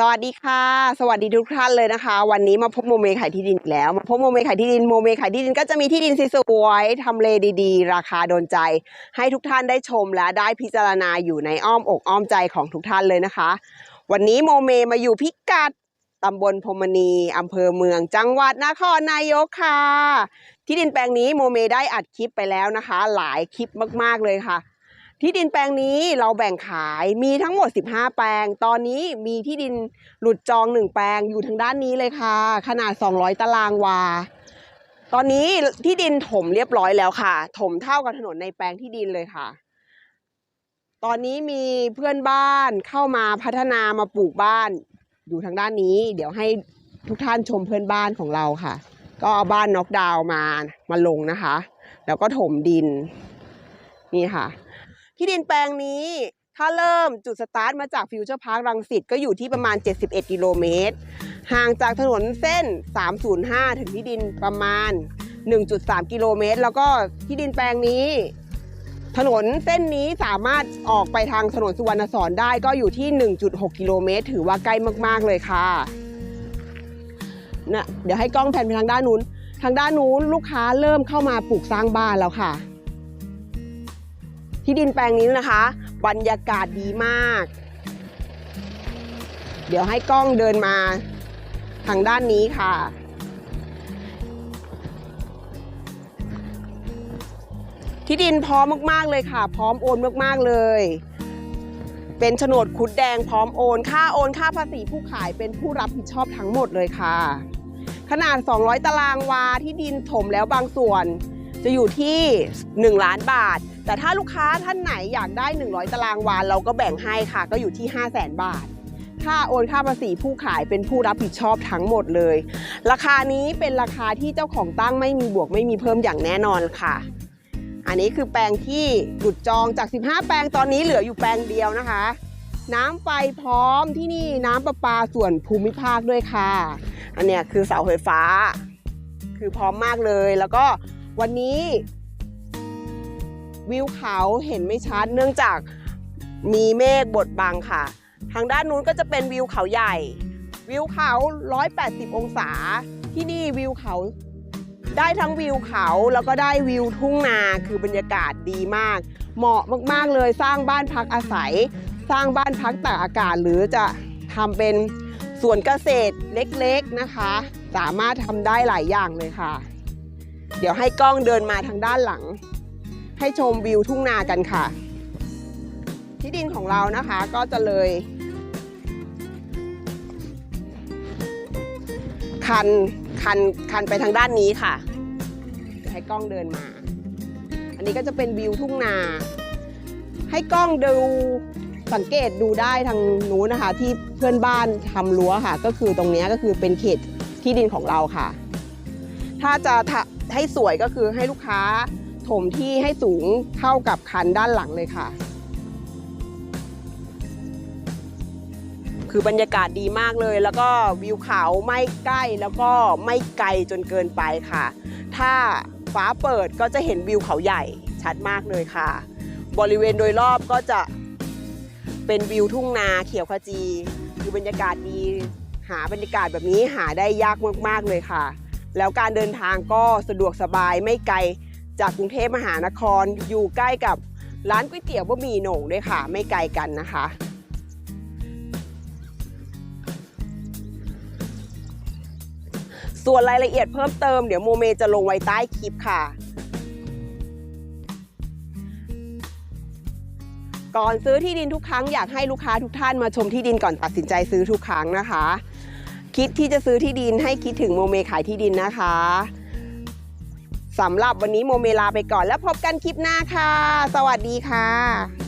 สวัสดีค่ะ สวัสดีทุกท่านเลยนะคะ วันนี้มาพบโมเมขายที่ดินอีกแล้ว มาพบโมเมขายที่ดินโมเมขายที่ดินก็จะมีที่ดินสวยๆทำเลดีๆ ราคาโดนใจ ให้ทุกท่านได้ชมและได้พิจารณาอยู่ในอ้อมอกอ้อมใจของทุกท่านเลยนะคะ วันนี้โมเมมาอยู่พิกัดตำบลพมณีอำเภอเมือง จังหวัดนครนายกค่ะ ที่ดินแปลงนี้โมเมได้อัดคลิปไปแล้วนะคะ หลายคลิปมากๆเลยค่ะ ที่ดินแปลงนี้เราแบ่งขายมีทั้งหมด 15 แปลง ตอนนี้มีที่ดินหลุดจองหนึ่งแปลงอยู่ทางด้านนี้เลยค่ะ ขนาด 200 ตารางวา ตอนนี้ที่ดินถมเรียบร้อยแล้วค่ะ ถมเท่ากับถนนในแปลงที่ดินเลยค่ะ ตอนนี้มีเพื่อนบ้านเข้ามาพัฒนามาปลูกบ้านอยู่ทางด้านนี้ เดี๋ยวให้ทุกท่านชมเพื่อนบ้านของเราค่ะ ก็เอาบ้านน็อกดาวน์มามาลงนะคะ แล้วก็ถมดินนี่ค่ะ ที่ดินแปลงนี้ถ้าเริ่มจุดสตาร์ทมาจากฟิวเจอร์พาร์ครังสิตก็อยู่ที่ประมาณ 71 กิโลเมตร ห่างจากถนนเส้น 305 ถึงที่ดินประมาณ 1.3 กิโลเมตร แล้วก็ที่ดินแปลงนี้ ถนนเส้นนี้สามารถออกไปทางถนนสุวรรณสอนได้ก็อยู่ที่ 1.6 กิโลเมตร ถือว่าใกล้มาก ๆ เลยค่ะนะเดี๋ยวให้กล้องแผ่นไปทางด้านนู้น ทางด้านนู้นลูกค้าเริ่มเข้ามาปลูกสร้างบ้านแล้วค่ะ ที่ดินแปลงนี้นะคะ บรรยากาศดีมาก เดี๋ยวให้กล้องเดินมาทางด้านนี้ค่ะ ที่ดินพร้อมมากๆเลยค่ะ พร้อมโอนมากๆเลย เป็นโฉนดคุดแดงพร้อมโอน ค่าโอนค่าภาษีผู้ขายเป็นผู้รับผิดชอบทั้งหมดเลยค่ะ ขนาด 200 ตารางวาที่ดินถมแล้วบางส่วน จะอยู่ที่ 1 ล้านบาท แต่ถ้าลูกค้าท่านไหนอยากได้ 100 ตารางวาเราก็แบ่งให้ค่ะ ก็อยู่ที่ 5 0 0แสนบาท ค่าโอนค่าภาษีผู้ขายเป็นผู้รับผิดชอบทั้งหมดเลย ราคานี้เป็นราคาที่เจ้าของตั้งไม่มีบวกไม่มีเพิ่มอย่างแน่นอนค่ะ อันนี้คือแปลงที่หลุดจองจาก 15 แปลงตอนนี้เหลืออยู่แปลงเดียวนะคะ น้ำไฟพร้อมที่นี่น้ำประปาส่วนภูมิภาคด้วยค่ะ อันเนี้ยคือเสาไฟฟ้า คือพร้อมมากเลยแล้วก็ วันนี้วิวเขาเห็นไม่ชัดเนื่องจากมีเมฆบดบังค่ะ ทางด้านนู้นก็จะเป็นวิวเขาใหญ่ วิวเขา 180 องศา ที่นี่วิวเขา ได้ทั้งวิวเขาแล้วก็ได้วิวทุ่งนาคือบรรยากาศดีมาก เหมาะมากๆเลยสร้างบ้านพักอาศัย สร้างบ้านพักตากอากาศหรือจะทำเป็นสวนเกษตรเล็กๆนะคะ สามารถทำได้หลายอย่างเลยค่ะ เดี๋ยวให้กล้องเดินมาทางด้านหลัง ให้ชมวิวทุ่งนากันค่ะ ที่ดินของเรานะคะก็จะเลย คันคันคันไปทางด้านนี้ค่ะเดี๋ยวให้กล้องเดินมา อันนี้ก็จะเป็นวิวทุ่งนา ให้กล้องดูสังเกตดูได้ทางนู้นนะคะ ที่เพื่อนบ้านทำรั้วค่ะ ก็คือตรงนี้ก็คือเป็นเขตที่ดินของเราค่ะ ถ้าจะทะ ให้สวยก็คือให้ลูกค้าถมที่ให้สูงเท่ากับคันด้านหลังเลยค่ะ คือบรรยากาศดีมากเลย แล้วก็วิวเขาไม่ใกล้แล้วก็ไม่ไกลจนเกินไปค่ะ ถ้าฟ้าเปิดก็จะเห็นวิวเขาใหญ่ชัดมากเลยค่ะ บริเวณโดยรอบก็จะเป็นวิวทุ่งนาเขียวขจี คือบรรยากาศดี หาบรรยากาศแบบนี้หาได้ยากมากๆเลยค่ะ แล้วการเดินทางก็สะดวกสบายไม่ไกลจากกรุงเทพมหานคร อยู่ใกล้กับร้านก๋วยเตี๋ยวบะหมี่โหน่งด้วยค่ะ ไม่ไกลกันนะคะส่วนรายละเอียดเพิ่มเติมเดี๋ยวโมเมจะลงไว้ใต้คลิปค่ะ ก่อนซื้อที่ดินทุกครั้งอยากให้ลูกค้าทุกท่านมาชมที่ดินก่อนตัดสินใจซื้อทุกครั้งนะคะ คิดที่จะซื้อที่ดินให้คิดถึงโมเมขายที่ดินนะคะสำหรับวันนี้โมเมลาไปก่อนแล้วพบกันคลิปหน้าค่ะ สวัสดีค่ะ